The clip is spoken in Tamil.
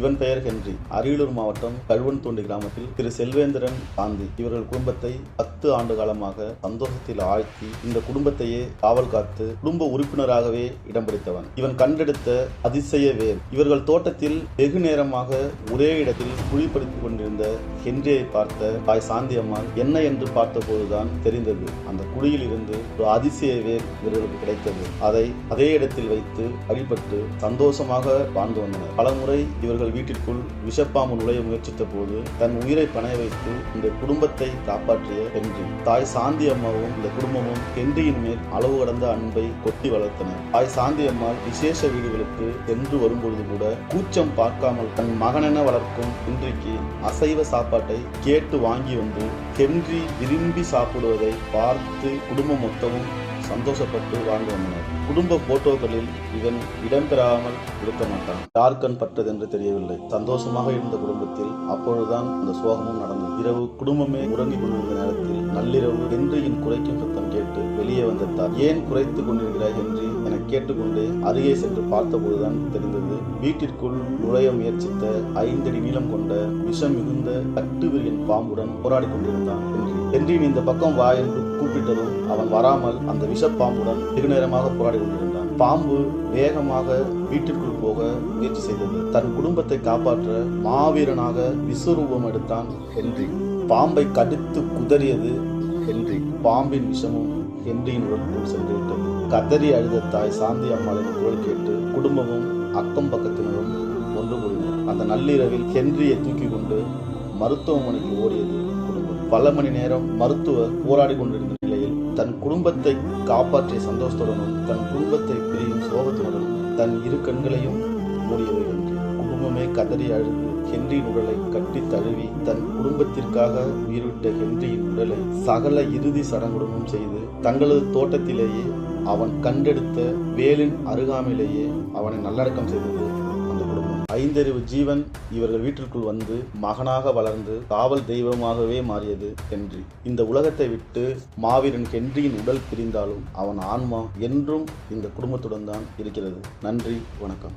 இவன் பெயர் ஹென்றி. அரியலூர் மாவட்டம் கல்வன்தூண்டி கிராமத்தில் திரு செல்வேந்திரன் காந்தி இவர்கள் குடும்பத்தை பத்து ஆண்டு காலமாக சந்தோஷத்தில் ஆழ்த்தி இந்த குடும்பத்தையே காவல் காத்து குடும்ப உறுப்பினராகவே இடம் பிடித்தவன். இவன் கண்டெடுத்த அதிசய வேர். இவர்கள் தோட்டத்தில் வெகு நேரமாக ஒரே இடத்தில் குழிப்படுத்திக் கொண்டிருந்த ஹென்றியை பார்த்த தாய் சாந்தி அம்மாள் என்ன என்று பார்த்தபோதுதான் தெரிந்தது. அந்த குழியில் இருந்து ஒரு அதிசய வேர் இவர்களுக்கு கிடைத்தது. அதை அதே இடத்தில் வைத்து வழிபட்டு சந்தோஷமாக வாழ்ந்து வந்தனர். பலமுறை இவர்கள் வீட்டிற்குள் விஷப்பாம்பு நுழைய முயற்சித்த போது தன் உயிரை பணைய வைத்து இந்த குடும்பத்தை காப்பாற்றிய ஹென்றி தாய் சாந்தி அம்மாவும் இந்த குடும்பமும் ஹென்றியின் மேல் அளவு கடந்த அன்பை கொட்டி வளர்த்தனர். தாய் சாந்தி அம்மாள் விசேஷ வீடுகளுக்கு சென்று வரும்பொழுது கூட கூச்சம் பார்க்காமல் தன் மகனென வளர்க்கும் ஹென்றிக்கு அசைவ சாப்பாட்டை கேட்டு வாங்கி வந்து ஹென்றி விரும்பி சாப்பிடுவதை பார்த்து குடும்பம் மொத்தமும் சந்தோஷப்பட்டு வாழ்ந்து வந்தனர் குடும்ப போட்டோக்களில் இவன் இடம்பெறாமல் இருக்க மாட்டான். யார் கண் பட்டதென்று தெரியவில்லை. சந்தோஷமாக இருந்த குடும்பத்தில் அப்பொழுதுதான் அந்த சோகமும் நடந்தது. இரவு குடும்பமே உறங்கிக் கொண்டிருந்த நேரத்தில் நள்ளிரவு ஹென்ரியின் குறைக்கும் சத்தம் கேட்டு வெளியே வந்த ஏன் குறைத்துக் கொண்டிருக்கிறாய்? என்று என கேட்டுக்கொண்டு அருகே சென்று பார்த்தபோதுதான் தெரிந்தது. வீட்டிற்குள் நுழைய முயற்சித்த ஐந்தடி நீளம் கொண்ட விஷம் மிகுந்த கட்டுவிரியன் பாம்புடன் போராடி கொண்டிருந்தான். ஹென்றி ஹென்றியின் இந்த பக்கம் வா என்று கூப்பிட்டதும் அவன் வராமல் அந்த விஷப்பாம்புடன் வெகு நேரமாக போராடி கொண்டிருந்தான். பாம்பு வேகமாக வீட்டிற்குள் போக முயற்சி செய்தது. தன் குடும்பத்தை காப்பாற்ற மாவீரனாக விஸ்வரூபம் எடுத்தான் ஹென்றி. பாம்பை கடித்து குதறியது ஹென்றி. பாம்பின் விஷமும் ஹென்றியின் உடலுக்குள் சென்றுவிட்டது. கதறி அழுத தாய் சாந்தி அம்மாளின் குரல் கேட்டு குடும்பமும் அக்கம் பக்கத்தினரும் ஒன்று கூடினர். அந்த நள்ளிரவில் ஹென்ரியை தூக்கி கொண்டு மருத்துவமனைக்கு ஓடியது. பல மணி நேரம் மருத்துவர் போராடி கொண்டிருந்த நிலையில் தன் குடும்பத்தை காப்பாற்றிய சந்தோஷத்துடனும் தன் குடும்பத்தை பிரியும் சோகத்துடனும் தன் இரு கண்களையும் மூடியவை என்று குடும்பமே கதறி அழுது ஹென்ரியின் உடலை கட்டி தழுவி தன் குடும்பத்திற்காக உயிர்விட்ட ஹென்ரியின் உடலை சகல இறுதி சடங்குடனும் செய்து தங்களது தோட்டத்திலேயே அவன் கண்டெடுத்த வேலின் அருகாமையிலேயே அவனை நல்லடக்கம் செய்தது அந்த குடும்பம். ஐந்தறிவு ஜீவன் இவர்கள் வீட்டிற்குள் வந்து மகனாக வளர்ந்து காவல் தெய்வமாகவே மாறியது ஹென்றி இந்த உலகத்தை விட்டு மாவீரன் ஹென்றியின் உடல் பிரிந்தாலும் அவன் ஆன்மா என்றும் இந்த குடும்பத்துடன் தான் இருக்கிறது. நன்றி வணக்கம்.